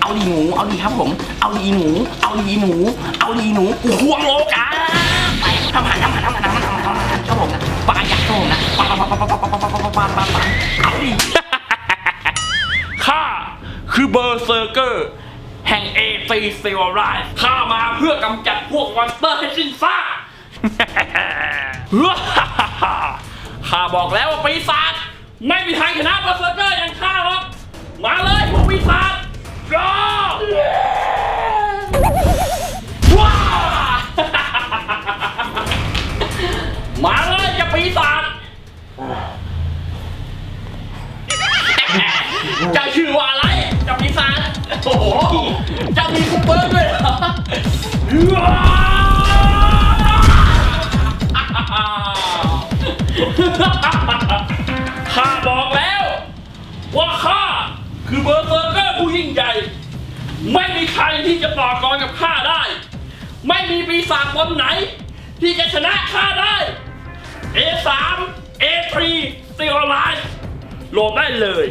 เอาดีหนู เอาดีครับผม เอาดีหนู เอาดีหนู เอาดีหนูกูห่วงโลกาไปทำหันทำหันทำหันทำหันทำหันทำหันชอบผมนะปลายักษ์ชอบผมนะปลาปลาปลาปลาปลาปลาปลาปลาปลาปลาปลาเอาดีข้าคือเบอร์เซอร์เกอร์ แห่งเอซีเซลไรข้ามาเพื่อกำจัดพวกมอนเตอร์ให้สิ้นซากข้าบอกแล้วว่าปีศาจไม่มีทางชนะเบอร์เซอร์เกอร์อย่างข้าหรอกมาเลยพวกปีศาจ 야! มีปีศาจตนไหน ที่จะชนะข้าได้ A3 A3 Steel Line โหลดได้เลย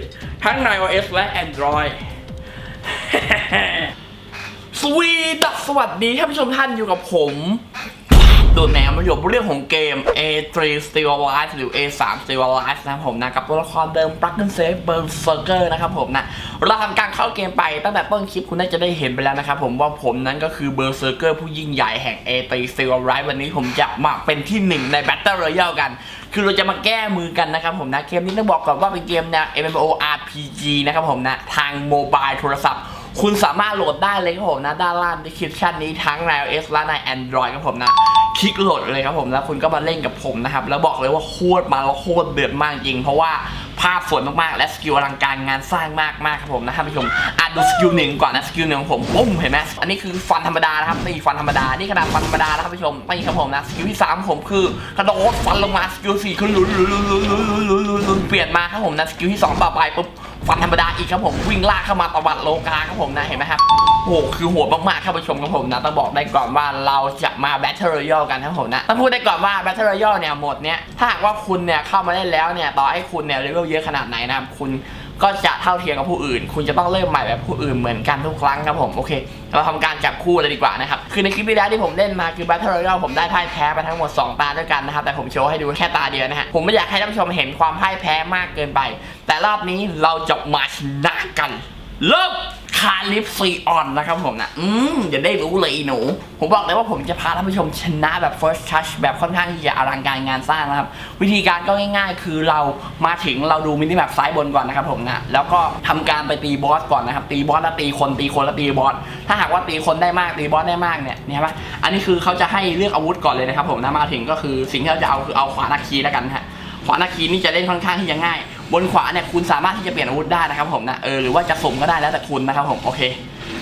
ทั้งใน iOS และ Android สวีดัสสวัสดีท่านผู้ชมท่านอยู่กับผม ดนแหนมมาอยู่เรื่องของเกม A3 Steel Alive หรือ A3 Steel Alive นะครับผมนะกับตัวละครเดิม Plug and Save Berserker นะครับผมนะเราทำการเข้าเกมไปตั้งแต่ต้นคลิปคุณน่าจะได้เห็นไปแล้วนะครับผมว่าผมนั้นก็คือ Berserker ผู้ยิ่งใหญ่แห่ง A3 Steel Alive วันนี้ผมจะมาเป็นที่หนึ่งใน Battle Royale กัน คือเราจะมาแก้มือกันนะครับผมนะเกมนี้ต้องบอกก่อนว่าเป็นเกมแนว MMORPG นะครับผมนะทางโมบายโทรศัพท์ คุณสามารถโหลดได้เลยครับผมนะ ด้านล่างดีคริปชันนี้ทั้งใน iOS และใน Android ครับผมนะ คลิกโหลดเลยครับผมแล้วคุณก็มาเล่นกับผมนะครับ แล้วบอกเลยว่าโคตรมาแล้วโคตรเดือดมากจริง เพราะว่า ภาพสวยมากๆ และสกิลอลังการงานสร้างมากๆครับผมนะท่านผู้ชมอะดูสกิลหนึ่งก่อนนะสกิลหนึ่งของผมปุ้มเห็นไหมอันนี้คือฟันธรรมดานะครับไม่ฟันธรรมดานี่ขนาดฟันธรรมดานะครับผู้ชมไม่ครับผมนะสกิลที่สามผมคือกระโดดฟันลงมาสกิลสี่คือลุนลุนลุลุลุลุลุนเปลี่ยนมาครับผมนะสกิลที่สองต่อไปปุ๊บฟันธรรมดาอีกครับผมวิ่งลากเข้ามาตะวัดโลกาครับผมนะเห็นไหมครับโอ้คือโหดมากๆครับผู้ชมครับผมนะต้องบอกได้ก่อนว่าเราจะมาแบทเทิลรอยัลกันครับผมนะต้องพูดได้ก่อนว่าแบทเทิลรอยัลเนี่ยหมดเนี่ยถ้าหากว่าคุณเนี่ยเข้ามาได้แล้วเนี่ยต่อให้คุณเนี่ยเลเวลเยอะขนาดไหนนะครับ คุณก็จะเท่าเทียมกับผู้อื่น คุณจะต้องเริ่มใหม่แบบผู้อื่นเหมือนกันทุกครั้งครับผมโอเค เราทำการจับคู่เลยดีกว่านะครับ คือในคลิปที่แล้วที่ผมเล่นมาคือ Battle Royale ผมได้พ่ายแพ้ไปทั้งหมด 2 ตาด้วยกันนะครับ แต่ผมโชว์ให้ดูแค่ตาเดียวนะฮะ ผมไม่อยากให้ท่านผู้ชมเห็นความพ่ายแพ้มากเกินไป แต่รอบนี้เราจะมาชนะกัน เริ่ม คาลิฟซีออนนะครับผมนะอืมอย่าได้รู้เลยหนู ผมบอกเลยว่าผมจะพาท่านผู้ชมชนะแบบ first touch แบบค่อนข้างที่จะอลังการงานสร้างนะครับ วิธีการก็ง่ายๆ คือเรามาถึงเราดูมินิแมปซ้ายบนก่อนนะครับผมนะแล้วก็ทำการไปตีบอสก่อนนะครับ ตีบอสแล้วตีคนตีคนแล้วตีบอสถ้าหากว่าตีคนได้มากตีบอสได้มากเนี่ยเนี่ยเห็นไหมอันนี้คือเขาจะให้เลือกอาวุธก่อนเลยนะครับผมนะมาถึงก็คือสิ่งที่เราจะเอาคือเอาขวานาคีแล้วกันฮะขวานาคีนี่จะเล่นค่อนข้างที่จะง่าย บนขวาเนี่ยคุณสามารถที่จะเปลี่ยนอาวุธได้นะครับผมนะเออหรือว่าจะสุ่มก็ได้แล้วแต่คุณนะครับผมโอเค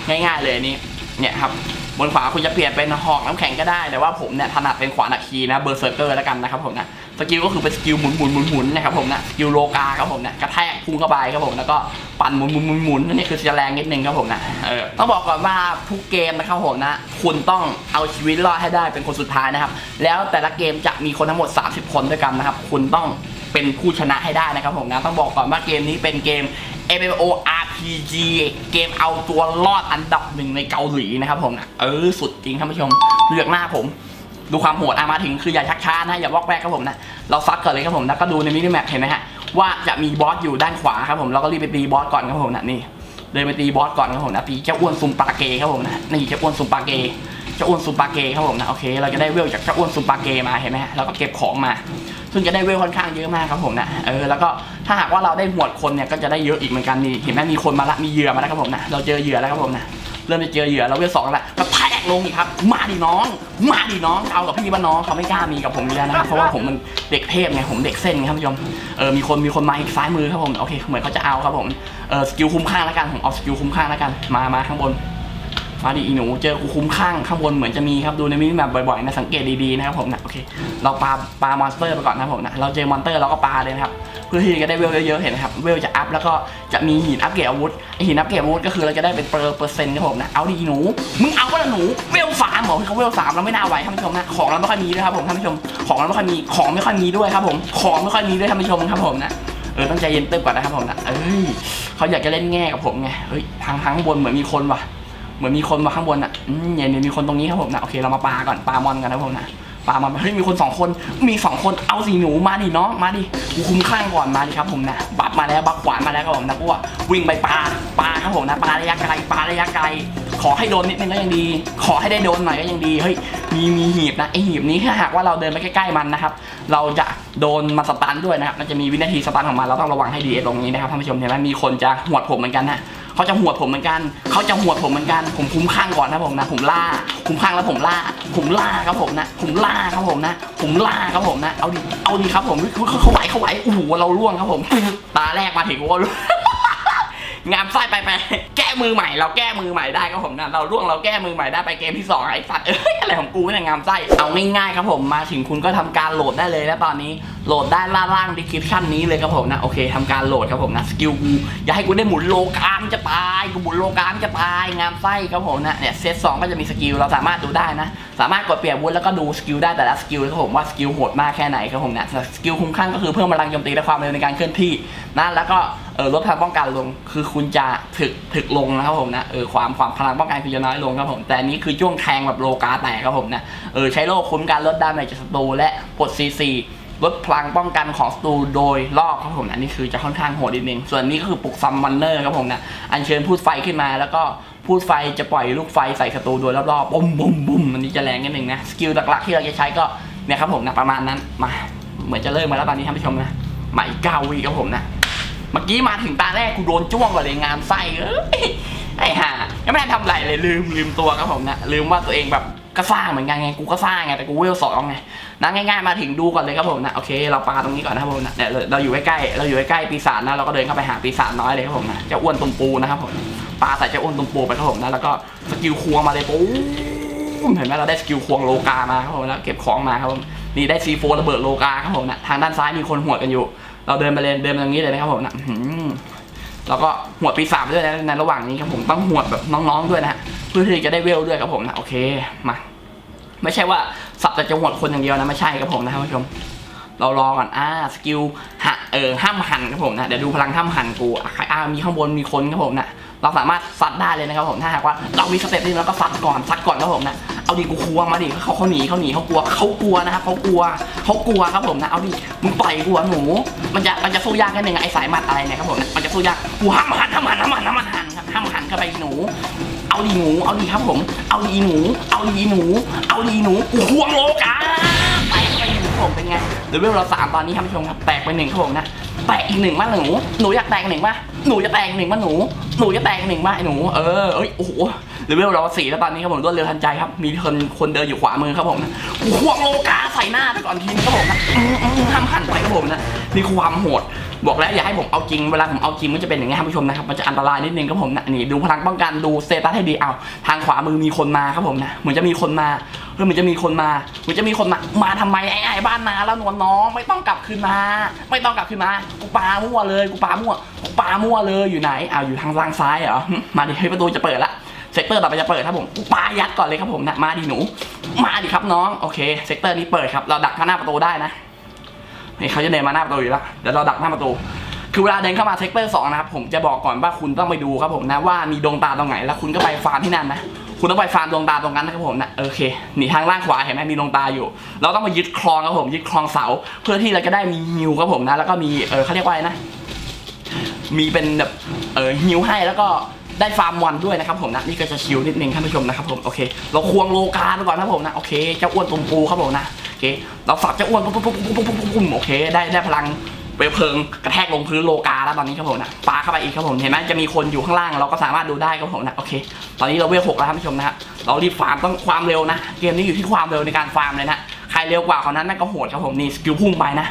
ง่ายๆเลยอันนี้เนี่ยครับบนขวาคุณจะเปลี่ยนเป็นหอกน้ำแข็งก็ได้แต่ว่าผมเนี่ยถนัดเป็นขวานาคีนะเบอร์เซอร์เกอร์แล้วกันนะครับผมนะสกิลก็คือเป็นสกิลหมุนหมุนหมุนหมุนนะครับผมนะสกิลโลกาครับผมนะกระแทกพุ่งเข้าไปครับผมแล้วก็ปั่นหมุนหมุนหมุนหมุนนี่คือจะแรงนิดนึงครับผมนะเออต้องบอกก่อนว่าทุกเกมนะครับผมนะ คุณต้องเอาชีวิตรอดให้ได้เป็นคนสุดท้ายนะครับ แล้วแต่ละเกมจะมีคนทั้งหมด 30 คนด้วยกันนะครับ คุณต้อง เป็นผู้ชนะให้ได้นะครับผมนะต้องบอกก่อนว่าเกมนี้เป็นเกม MMORPG เกมเอาตัวรอดอันดับหนึ่งในเกาหลีนะครับผมนะเออสุดจริงท่านผู้ชมเลือกหน้าผม ดูความโหดอะมาถึงคืออย่าชักช้านะอย่าวอกแวกครับผมนะเราซัดก่อนเลยครับผมนะก็ดูในมินิแมปเห็นไหมฮะว่าจะมีบอสอยู่ด้านขวาครับผมเราก็รีบไปตีบอสก่อนครับผมนะนี่เดินไปตีบอสก่อนครับผมนะตีเจ้าอ้วนซุมปาเกครับผมนะนี่เจ้าอ้วนซุมปาเก เจ้าอ้วนซุมปาเกครับผมนะโอเคเราจะได้เวลจากเจ้าอ้วนซุมปาเกมาเห็นไหมฮะเราก็เก็บของมา ซึ่งจะได้เวลค่อนข้างเยอะมากครับผมนะเออแล้วก็ถ้าหากว่าเราได้หวดคนเนี่ยก็จะได้เยอะอีกเหมือนกันนี่เห็นไหมมีคนมาละมีเหยื่อมาแล้วครับผมนะเราเจอเหยื่อแล้วครับผมนะเริ่มจะเจอเหยื่อเราเวลสองแล้วก็แทกลงอีกครับ มาดิน้อง มาดิน้องเอากับพี่บ้านน้องเขาไม่กล้ามีกับผมอยู่แล้วนะครับเพราะว่าผมมันเด็กเทพไงผมเด็กเส้นไงท่านผู้ชมเออมีคนมีคนมาอีกซ้ายมือครับผมโอเคเหมือนเขาจะเอาครับผมเออสกิลคุ้มข้าแล้วกันผมเอาสกิลคุ้มข้าแล้วกันมามาข้างบน มาดิอีหนูเจอกูคุ้มข้างข้างบนเหมือนจะมีครับดูในมินิแมปบ่อยๆนะสังเกตดีๆนะครับผมนะโอเคเราปาปามอนสเตอร์ไปก่อนนะครับผมนะเราเจอมอนสเตอร์เราก็ปาเลยนะครับเพื่อที่จะได้เวลเยอะๆเห็นครับเวลจะอัพแล้วก็จะมีหินอัพเกรดอาวุธไอหินอัพเกรดอาวุธก็คือเราจะได้เป็นเปอร์เปอร์เซ็นต์ครับผมนะเอาดีหนูมึงเอาก็ละหนูเวลสามเหรอเขาเวลสามเราไม่น่าไหวท่านผู้ชมนะของเราไม่ค่อยมีด้วยครับผมท่านผู้ชมของเราไม่ค่อยมีของไม่ค่อยมีด้วยครับผมของไม่ค่อยมีด้วยท่านผู้ชมครับผมนะเออต้องใจเย็นเติบก่อนนะครับผมนะเอ้ยเขาอยากจะเล่นแง่กับผมไงเฮ้ยทางทางบนเหมือนมีคนว่ะ เหมือนมีคนมาข้างบนอะอืมเนี่ยเนี่ยมีคนตรงนี้ครับผมนะโอเคเรามาปาก่อนปามอนกันนะผมนะปามอนเฮ้ยมีคนสองคนมีสองคนเอาสีหนูมาดิเน้องมาดิกูคุ้มข้างก่อนมาดิครับผมนะบัฟมาแล้วบัฟขวานมาแล้วครับผมนะกูว่าวิ่งไปปลาปลาครับผมนะปลาระยะไกลปลาระยะไกล ขอให้โดนนิดนึงก็ยังดี ขอให้ได้โดนหน่อยก็ยังดีเฮ้ยมีมีหีบนะไอหีบนี้ถ้าหากว่าเราเดินไปใกล้ๆมันนะครับ เราจะโดนมาสตันด้วยนะครับมันจะมีวินาทีสตันของมันเราต้องระวังให้ดีตรงนี้นะครับท่านผู้ชมเห็นไหมมีคนจะหวดผมเหมือนกันนะ เขาจะหัวดผมเหมือนกัน เขาจะหัวดผมเหมือนกัน ผมคุ้มข้างก่อนนะผมนะ ผมล่าคุ้มข้างแล้วผมล่า ผมล่าครับผมนะ ผมล่าครับผมนะ ผมล่าครับผมนะ เอาดิ เอาดิครับผมเขาเขาเขาไหวเขาไหวโอ้โหเราล่วงครับผม ตาแรกมาถึงว่า งามไส้ไปไปแก้มือใหม่เราแก้มือใหม่ได้ครับผมนะเราล่วงเราแก้มือใหม่ได้ไปเกมที่สองไอ้สัตว์เอ้ยอะไรของกูเนี่ยงามไส้เอาง่ายๆครับผมมาถึงคุณก็ทำการโหลดได้เลยแล้วตอนนี้โหลดได้ล่างล่างดีคริปชั่นนี้เลยครับผมนะโอเคทำการโหลดครับผมนะสกิลกูอย่าให้กูได้หมุนโลกามจะตายกูหมุนโลกามจะตายงามไส้ครับผมนะเนี่ยเซตสองก็จะมีสกิลเราสามารถดูได้นะ สามารถกดเปลี่ยนวุ้นแล้วก็ดูสกิลได้แต่ละสกิลครับผมว่าสกิลโหดมากแค่ไหนครับผมนะสกิลคุ้มข้างก็คือเพิ่มพลังโจมตีและความเร็วในการเคลื่อนที่นะแล้วก็ เออลดพลังป้องกันลง คือคุณจะถึกถึกลงนะครับผมนะเออความความพลังป้องกันคุณจะน้อยลงครับผมแต่นี้คือจ้วงแทงแบบโลกาแตกครับผมนะเออใช้โลคุ้มการลดดาเมจจากศัตรูและปลดซีซีลดพลังป้องกันของศัตรูโดยรอบครับผมนะนี่คือจะค่อนข้างโหดนิดนึงส่วนนี้ก็คือปลุกซัมมอนเนอร์ครับผมนะอัญเชิญพูดไฟขึ้นมาแล้วก็พูดไฟจะปล่อยลูกไฟใส่ศัตรูโดยรอบๆบุ้มบุ้มบุ้มอันนี้จะแรงนิดนึงนะสกิลหลักๆที่เราจะใช้ก็เนี่ยครับผมนะประมาณนั้นมาเหมือนจะเริ่มมาแล้วตอนนี้ท่านผู้ชมนะใหม่เก้าวีครับผมนะ มื่อกี้มาถึงตาแรกกูโดนจ้วงก่อนเลยงามไส้เอ้ยไอ้ห่ายังไม่ได้ทำอะไรเลยลืมลืมตัวครับผมนะลืมว่าตัวเองแบบก็สร้างเหมือนกันไงกูก็สร้างไงแต่กูเวลสองไงนะง่ายๆมาถึงดูก่อนเลยครับผมนะโอเค เราปาตรงนี้ก่อนนะครับผมนะเนี่ยเราเราอยู่ใกล้ๆเราอยู่ใกล้ๆปีศาจนะเราก็เดินเข้าไปหาปีศาจน้อยเลยครับผมนะเจะอ้วนตุ่มปูนะครับผมปาใส่เจะอ้วนตุ่มปูไปครับผมนะแล้วก็สกิลควงมาเลยปุ๊บเห็นไหมเราได้สกิลควงโลกามาครับผมแล้วเก็บของมาครับผมนี่ได้ซีโฟระเบิดโลกาครับผมนะทางด้านซ้ายมีคนหัวกันอยู่ เราเดินมาเลยเดินมาตรงนี้เลยนะครับผมนะแล้วก็หัวดปีศาจด้วยนะในระหว่างนี้ครับผมต้องหัวดแบบน้องๆด้วยนะฮะเพื่อที่จะได้เวลด้วยครับผมนะโอเคมาไม่ใช่ว่าสับแต่จะหัวดคนอย่างเดียวนะไม่ใช่ครับผมนะท่านผู้ชม เรารอก่อนอ่าสกิลหะเออห้ามหันครับผมนะเดี๋ยวดูพลังห้ามหันกูอะใครอ่ามีข้างบนมีคนครับผมนะ เราสามารถซัดได้เลยนะครับผมถ้าหากว่าเรามีสเต็ปนี้เราก็ซัดก่อนซัดก่อนครับผมนะเอาดิกูควงมาดิเขาเขาหนีเขาหนีเขากลัวเขากลัวนะครับเขากลัวเขากลัวครับผมนะเอาดิมึงต่อยกูอะหนูมันจะมันจะสู้ยากแค่หนึ่งไอ้สายมัดอะไรเนี่ยครับผมมันจะสู้ยากกูห้ามหันห้ามหันห้ามหันห้ามหันครับห้ามหันเข้าไปหนูเอาดีหนูเอาดีครับผม เอาดีหนู เอาดีหนู เอาดีหนูกูควงโลกาแตกไปหนึ่งผมเป็นไงเดี๋ยวเวลเราสามตอนนี้ท่านผู้ชมครับแตกไปหนึ่งครับผมนะแตกอีกหนึ่งมาหนูหนูอยากแตกหนึ่งปะ หนูจะแตกหนึ่งป่ะหนู หนูจะแตกหนึ่งป่ะไอ้หนู เออ เอ้ย โอ้โหเดี๋ยวเวลเราสี่แล้วตอนนี้ครับผมรวดเร็วทันใจครับ มีคนคนเดินอยู่ขวามือครับผมนะกูควงโลกาใส่หน้าไปก่อนทีนึงครับผมนะอื้ออื้อห้ามหันไปครับผมนะ นี่ความโหด บอกแล้วอย่าให้ผมเอาจริง เวลาผมเอาจริงมันจะเป็นอย่างนี้ครับผู้ชมนะครับ มันจะอันตรายนิดนึงครับผมนะ นี่ดูพลังป้องกัน ดูสเตตัสให้ดี เอา ทางขวามือมีคนมาครับผมนะ เหมือนจะมีคนมา เฮ้ยเหมือนจะมีคนมาเหมือนจะมีคนมา มาทำไมไอ้ไอ้บ้านนาแล้วนวลน้องไม่ต้องกลับคืนมา ไม่ต้องกลับคืนมา กูปามั่วเลย กูปามั่ว กูปามั่วเลยอยู่ไหนอ้าวอยู่ทางล่างซ้ายเหรอ มาดิเฮ้ยประตูจะเปิดละ เซกเตอร์ต่อไปจะเปิดครับผม กูปายัดก่อนเลยครับผมนะมาดิหนู มาดิครับน้อง โอเค เซกเตอร์นี้เปิดครับ เราดักข้างหน้าประตูได้นะเฮ้ยเขาจะเดินมาหน้าประตูอยู่แล้ว เดี๋ยวเราดักหน้าประตูคือเวลาเดินเข้ามาเซกเตอร์สองนะครับผมจะบอกก่อนว่าคุณต้องไปดูครับผมนะว่ามีดวงตาตรงไหนแล้วคุณก็ไปฟาร์มที่นั่นนะ คุณต้องไปฟาร์มดวงตาตรงนั้นนะครับผมนะโอเคนี่ทางล่างขวาเห็นไหมมีดวงตาอยู่ เราต้องมายึดคลองครับผมยึดคลองเสา เพื่อที่เราจะได้มีฮิวครับผมนะ แล้วก็มีเออเขาเรียกว่าอะไรนะ มีเป็นแบบเออฮิวให้แล้วก็ได้ฟาร์มวันด้วยนะครับผมนะนี่ก็จะชิลนิดนึงท่านผู้ชมนะครับผมโอเค เราควงโลกาไปก่อนนะครับผมนะโอเคเจ้าอ้วนตุ่มปูครับผมนะโอเค เราสับเจ้าอ้วนปุ๊บปุ๊บปุ๊บปุ๊บปุ๊บปุ๊บปุ๊บโอเคได้ได้พลัง เปลวเพลิงกระแทกลงพื้นโลกาแล้วตอนนี้ครับผมนะปาเข้าไปอีกครับผมเห็นไหมจะมีคนอยู่ข้างล่างเราก็สามารถดูได้ครับผมนะโอเค ตอนนี้เราเวลหกแล้วท่านผู้ชมนะฮะเรารีบฟาร์มต้องความเร็วนะ เกมนี้อยู่ที่ความเร็วในการฟาร์มเลยนะใครเร็วกว่าคนนั้นนั่นก็โหดครับผมนี่สกิลพุ่งไปนะ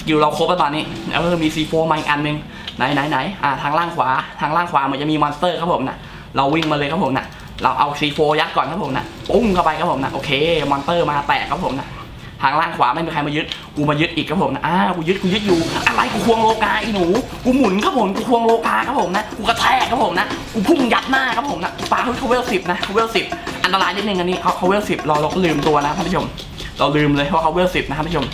สกิลเราครบแล้วตอนนี้เออมีซีโฟมาอีกอันหนึงไหนไหนไหนอ่าทางล่างขวาทางล่างขวาเหมือนจะมีมอนสเตอร์ครับผมนะเราวิ่งมาเลยครับผมนะเราเอาซีโฟยัดก่อนครับผมนะปุ้งเข้าไปครับผมนะโอเคมอนสเตอร์มาแตกครับผมนะ ทางล่างขวาไม่มีใครมายึด กูมายึดอีกครับผมนะอ้ากูยึดกูยึดอยู่ อะไรกูควงโลกาอีหนู กูหมุนครับผมกูควงโลกาครับผมนะ กูกระแทกครับผมนะ กูพุ่งยัดหน้าครับผมนะกูปาเขาเขาเวลสิบนะเขาเวลสิบอันตรายนิดนึงอันนี้เขาเขาเวลสิบเราเราก็ลืมตัวนะท่านผู้ชม เราลืมเลยว่าเขาเวลสิบนะท่านผู้ชม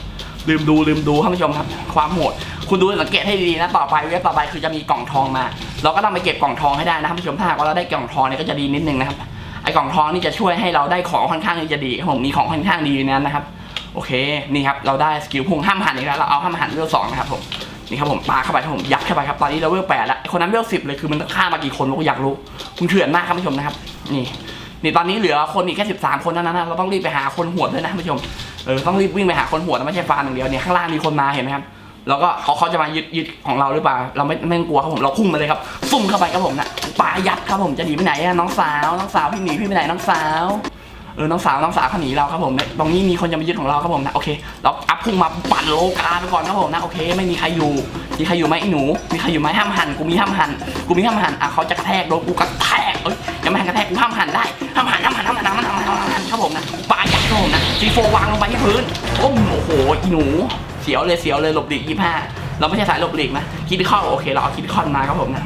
ลืมดูลืมดูท่านผู้ชมครับ ความโหดคุณดูสังเกตให้ดีนะต่อไปเว็บต่อไปคือจะมีกล่องทองมา เราก็ต้องไปเก็บกล่องทองให้ได้นะครับผู้ชมถ้าว่าเราได้กล่องทองเนี่ยก็จะดีนิดนึงนะครับไอ้กล่องทองนี่จะช่วยให้เราได้ของค่อนข้างที่จะดีผมมีของค่อนข้างดีนั้นนะครับ โอเค นี่ครับ เราได้สกิลพุ่งห้ามหันอีกแล้ว เราเอาห้ามหันเวลสองนะครับผม นี่ครับผมปาเข้าไปครับผมยัดเข้าไปครับ ตอนนี้เราเวลแปดแล้ว คนนั้นเวลสิบเลย คือมันฆ่ามากี่คนผมก็อยากรู้คุณเถื่อนมากครับผู้ชมนะครับ นี่ นี่ตอนนี้เหลือคนอีกแค่สิบสามคนเท่านั้นนะ เราต้องรีบไปหาคนหัวด้วยนะผู้ชม เออ ต้องรีบวิ่งไปหาคนหัวนะไม่ใช่ฟาร์มอย่างเดียวเนี่ย ข้างล่างมีคนมาเห็นไหมครับแล้วก็เขาเขาจะมายึดยึดของเราหรือเปล่า เราไม่ไม่งกลัวครับผม เราพุ่งมาเลยครับซุ่มเข้าไปครับผมนะปายัดครับผม จะหนีไปไหนน้องสาว น้องสาวพี่หนีพี่ไปไหนน้องสาว เออน้องสาวน้องสาวเขาหนีเราครับผมเนี่ยตรงนี้มีคนจะมายึดของเราครับผมนะโอเค เราอัพพุ่งมาปั่นโลกาไปก่อนครับผมนะโอเค ไม่มีใครอยู่มีใครอยู่ไหมไอ้หนู มีใครอยู่ไหมห้ามหันกูมีห้ามหันกูมีห้ามหันอะเขาจะกระแทกโดนกูกระแทกเอ้ยยังไม่หันกระแทกกูห้ามหันได้ห้ามหันห้ามหันห้ามหันห้ามหันห้ามหันห้ามหันครับผมนะปายัดครับผมนะซีโฟวางลงไปที่พื้นโอ้โหโอ้หนูเสียวเลยเสียวเลยหลบหลีกยี่ห้าเราไม่ใช่สายหลบหลีกนะคิดข้าโอเคเราเอาคิดคอนมาครับผมนะ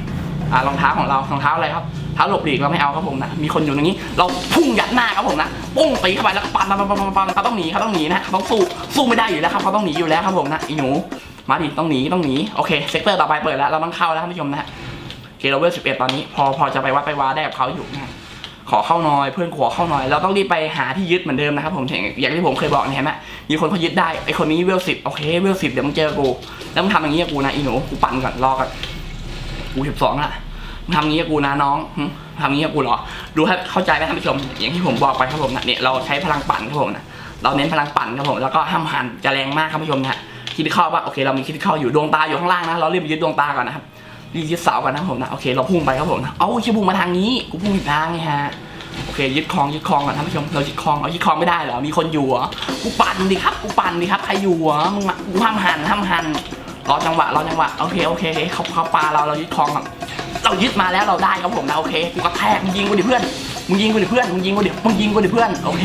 อ่ารองเท้าของเรารองเท้าอะไรครับ เท้าหลบหลีกเราไม่เอาครับผมนะ มีคนอยู่ตรงนี้ เราพุ่งยัดหน้าครับผมนะปุ้งตีเข้าไปแล้วก็ปันปันปันปันปันเขาต้องหนีเขาต้องหนีนะเขาต้องสู้สู้ไม่ได้อยู่แล้วครับเขาต้องหนีอยู่แล้วครับผมนะอ้หนูมาดิต้องหนีต้องหนีโอเคเซกเตอร์ต่อไปเปิดแล้วเราต้องเข้าแล้วท่านผู้ชมนะฮะโอเคเราเวลสิบเอ็ดตอนนี้ พอพอจะไปวัดไปวาได้กับเขาอยู่นะขอเข้าน่อยเพื่อนขอเข้าน่อย เราต้องรีบไปหาที่ยึดเหมือนเดิมนะครับผมอย่างที่ผมเคยบอกเนี่ยเห็นไหมมีคนเขายึดได้ไอคนนี้เวลสิบโอเคเวลสิบเดี๋ยวมึงเจอกูแล้วมึงทำอย่างนี้กับกูนะอีหนูกูปั่นก่อนรอก่อนกูสิบสองละ ทำงี้กับกูนะน้องทำงี้กับกูเหรอ ดูให้เข้าใจไหมท่านผู้ชม อย่างที่ผมบอกไปครับผมนะเนี่ยเราใช้พลังปั่นครับผมนะ เราเน้นพลังปั่นครับผม แล้วก็ห้ามหันจะแรงมากครับผู้ชมนะคิดเข้าว่าโอเคเรามีคิดเข้าอยู่ดวงตาอยู่ข้างล่างนะ เราเรีบยึดดวงตาก่อนนะครับรีบยึดเสาก่อนนะครับผมนะ โอเคเราพุ่งไปครับผมนะ เอ้าชิบุ่งมาทางนี้ กูพุ่งผิดทางไงฮะโอเคยึดคลองยึดคลองก่อนท่านผู้ชมเรายึดคลองเอายึดคลองไม่ได้เหรอมีคนอยู่เหรอกูปั่นดิครับกูปั่นดิครับใครอยู่เหรอมึงมากูห้ามหันห้ามหันรอจังหวะรอจังหวะโอเคโอเคโอเคเขาเขาปาเราเรายึดคลองก่อน เรายึดมาแล้วเราได้ครับผมนะโอเคกูกระแทกมึงยิงกูดิเพื่อนมึงยิงกูดิเพื่อนมึงยิงกูดิมึงยิงกูดิเพื่อนโอเค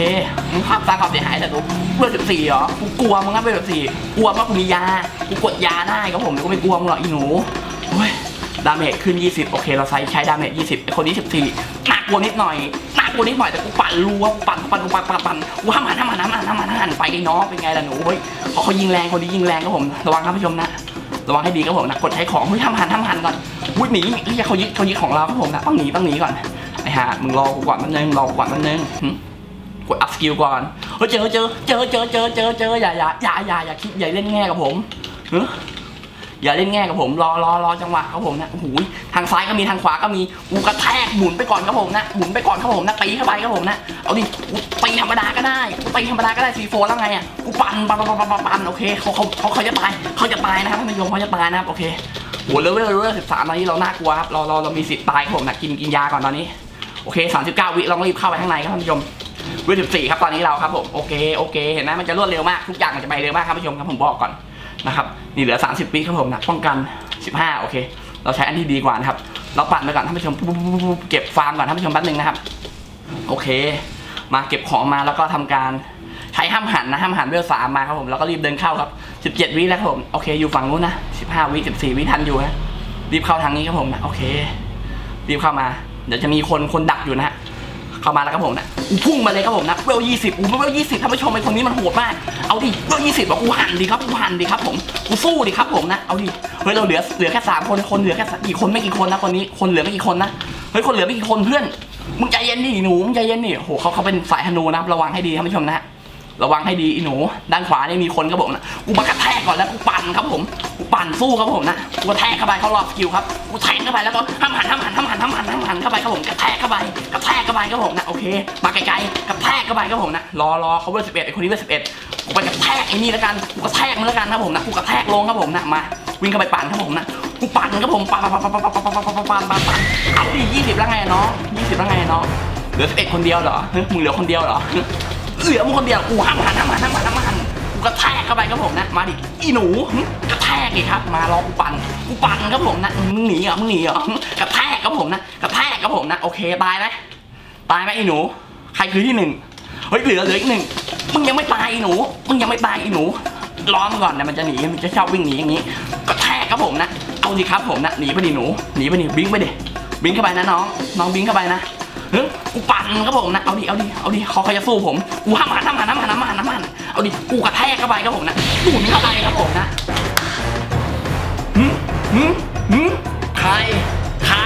มึงภาพสร้างความเสียหายแต่ตัวเพื่อนสิบสี่เหรอกูกลัวมึงครับเพื่อนสิบสี่กลัวเพราะกูมียากูกดยาได้ครับผมแต่กูไม่กลัวมึงหรอกอีหนูโอ้ยดาเมจขึ้น 20 โอเค เราใช้ใช้ดาเมจ 20ไอคนนี้ 14น่ากลัวนิดหน่อยหน่ากลัวนิดหน่อยแต่กูปั่นรัวกูปั่นกูปั่นกูปั่นปั่นปั่นกูห้ามหันห้ามหันห้ามหันห้ามหันห้ามหันไปไอ้น้องเป็นไงล่ะหนูเฮ้ยเขาเขายิงแรงคนนี้ยิงแรงครับผมระวังครับผู้ชมนะ ระวังให้ดีครับผมนะกดใช้ของเฮ้ยห้ามหันห้ามหันก่อน วุ้ยหนีเฮ้ยเขายึดเขายึดของเราครับผมนะต้องหนีต้องหนีก่อนไอ้ห่ามึงรอกูก่อนมันนึงรอกูก่อนมันนึงหึกดอัพสกิลก่อนเฮ้ยเจอเจอเจอเจอเจอเจอเจออย่าอย่าอย่าอย่าอย่าคิดอย่าเล่นแง่กับผมเฮ้ยอย่าเล่นแง่กับผมรอรอรอจังหวะครับผมนะโอ้โหทางซ้ายก็มีทางขวาก็มีกูกระแทกหมุนไปก่อนครับผมนะหมุนไปก่อนครับผมนะตีเข้าไปครับผมนะเอาดิตีธรรมดาก็ได้ตีธรรมดาก็ได้ซีโฟแล้วไงอะกูปั่นปั่นปั่นปั่นปั่นปั่นโอเคเขาเขาเขาเขาจะตายเขาจะตายนะครับท่านผู้ชมเขาจะตายนะครับโอเค โหเลเวลเลเวลสิบสามตอนนี้เราน่ากลัวครับเราเราเรามีสิทธิ์ตายครับผมนะกินกินยาก่อนตอนนี้โอเคสามสิบเก้าวิเราต้องรีบเข้าไปข้างในครับท่านผู้ชมวิสิบสี่ครับตอนนี้เราครับผมโอเคโอเค เห็นไหมมันจะรวดเร็วมากทุกอย่างมันจะไปเร็วมากครับท่านผู้ชมครับผมบอกก่อนนะครับนี่เหลือ30วิครับผมนะป้องกัน15โอเค เราใช้อันที่ดีกว่านะครับเราปั่นไปก่อนท่านผู้ชมเก็บฟาร์มก่อนท่านผู้ชมแป๊บนึงนะครับโอเค มาเก็บของมาแล้วก็ทำการใช้ห้ามหันนะห้ามหันเวลสามมาครับผมแล้วก็รีบเดินเข้าครับ 17 วิแล้วครับผมโอเคอยู่ฝั่งนู้นนะ 15 วิ 14 วิทันอยู่นะรีบเข้าทางนี้ครับผมนะโอเค รีบเข้ามา เดี๋ยวจะมีคนคนดักอยู่นะฮะเข้ามาแล้วครับผมนะอูพุ่งมาเลยครับผมนะเวลยี่สิบอูเวลยี่สิบท่านผู้ชมไอ้คนนี้มันโหดมาก เอาดิเวลยี่สิบบอกกูหันดิครับกูหันดิครับผมกูสู้ดิครับผมนะเอาดิเฮ้ยเราเหลือเหลือแค่สามคนคนเหลือแค่กี่คนไม่กี่คนนะคนนี้คนเหลือไม่กี่คนนะเฮ้ยคนเหลือไม่กี่คนเพื่อนมึงใจเย็นดิหนูมึงใจเย็นดิโหเขาเขาเป็นสายธนูนะครับระวังให้ดีท่านผู้ชมนะฮะ ระวังให้ดีอีหนู ด้านขวาเนี่ยมีคนครับผมนะกูมากระแทกก่อนแล้วกูปั่นครับผมกูปั่นสู้ครับผมนะกูแทกเข้าไปเขารอบสกิลครับกูแทงเข้าไปแล้วก็ห้ามหันห้ามหันห้ามหันห้ามหันห้ามหันเข้าไปครับผมกระแทกเข้าไปกระแทกเข้าไปครับผมนะโอเค มาไกลๆกระแทกเข้าไปครับผมนะรอรอเขาเบอร์สิบเอ็ดไอคนนี้เบอร์สิบเอ็ดกูไปกระแทกไอ้นี่แล้วกันกูกระแทกมันแล้วกันครับผมนะกูกระแทกลงครับผมนะมาวิ่งเข้าไปปั่นครับผมนะกูปั่นครับผมปั่นปั่นปั่นปั่นปั่นปั่นปั่นปั่นปั่นปั่นเอาดิยี่สิบแล้วไงน้องยี่สิบแล้วไงน้องเหลือสิบเอ็ดคนเดียวเหรอมึงเหลือคนเดียวเหรอ เหลือมึงคนเดียวกูห้ามหันห้ามหันห้ามหันห้ามหันกูกระแทกเข้าไปครับผมนะ มาดิอีหนูกระแทกดิครับ มารอกูปั่นกูปั่นครับผมนะมึงหนีเหรอมึงหนีเหรอกระแทกครับผมนะกระแทกครับผมนะโอเคตายไหมตายไหมอีหนู ใครคือที่หนึ่งเฮ้ยเหลือเหลืออีกหนึ่งมึงยังไม่ตายอีหนูมึงยังไม่ตายอีหนูล้อมก่อนนะมันจะหนีมันจะชอบวิ่งหนีอย่างนี้กระแทกครับผมนะเอาดิครับผมนะหนีไปดิหนูหนีไปดิบิงไปดิบิงเข้าไปนะน้องน้องบิงเข้าไปนะ เฮ้ยกูปั่นครับผมนะเอาดิเอาดิเอาดิเขาเขาจะสู้ผมกูห้ามหันห้ามหันห้ามหันห้ามหันห้ามหันเอาดิกูกระแทกเข้าไปครับผมนะดูดเข้าไปครับผมนะหืมหืมหืมใครใคร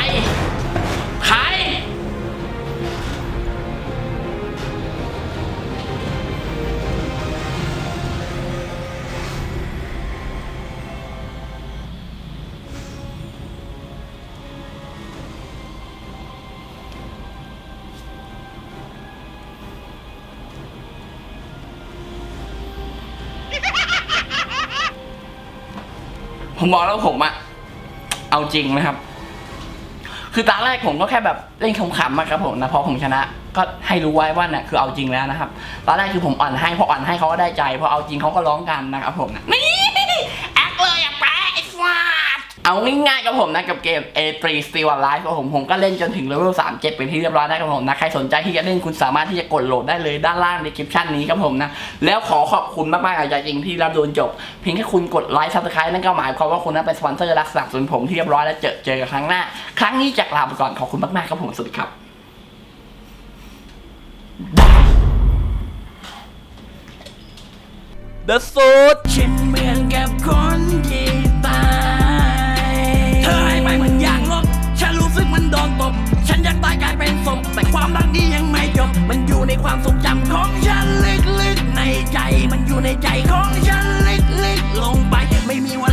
ผมบอกแล้วผมอะเอาจริงนะครับ คือตอนแรกผมก็แค่แบบเล่นขำๆมาครับผมนะพอผมชนะ ก็ให้รู้ไว้ว่าเนี่ยคือเอาจริงแล้วนะครับตอนแรกคือผมอ่อนให้พออ่อนให้เขาก็ได้ใจพอเอาจริงเขาก็ร้องกันนะครับผมนะนี่แอคเลยอะแปะไอ้ฟาด เอาง่ายๆกับผมนะกับเกม A3 Still Alive ครับผมผมก็เล่นจนถึงเลเวล37 เป็นที่เรียบร้อยแล้วครับผมนะใครสนใจที่จะเล่นคุณสามารถที่จะกดโหลดได้เลยด้านล่างในคลิปชั่นนี้ครับผมนะ แล้วขอขอบคุณมากๆจากจริงที่รับดูจนจบ เพียงแค่คุณกดไลค์ซับสไครต์นั่นก็หมายความว่าคุณนั้นเป็นสปอนเซอร์รักสนับสนุนผมที่เรียบร้อยแล้วเจอเจอกันครั้งหน้า ครั้งนี้จากลาไปก่อนขอบคุณมากๆครับผมสวัสดีครับ The Suit ฉันเหมือนกับคนที่ อยู่ในใจของฉันลึกๆลงไป ไม่มีวัน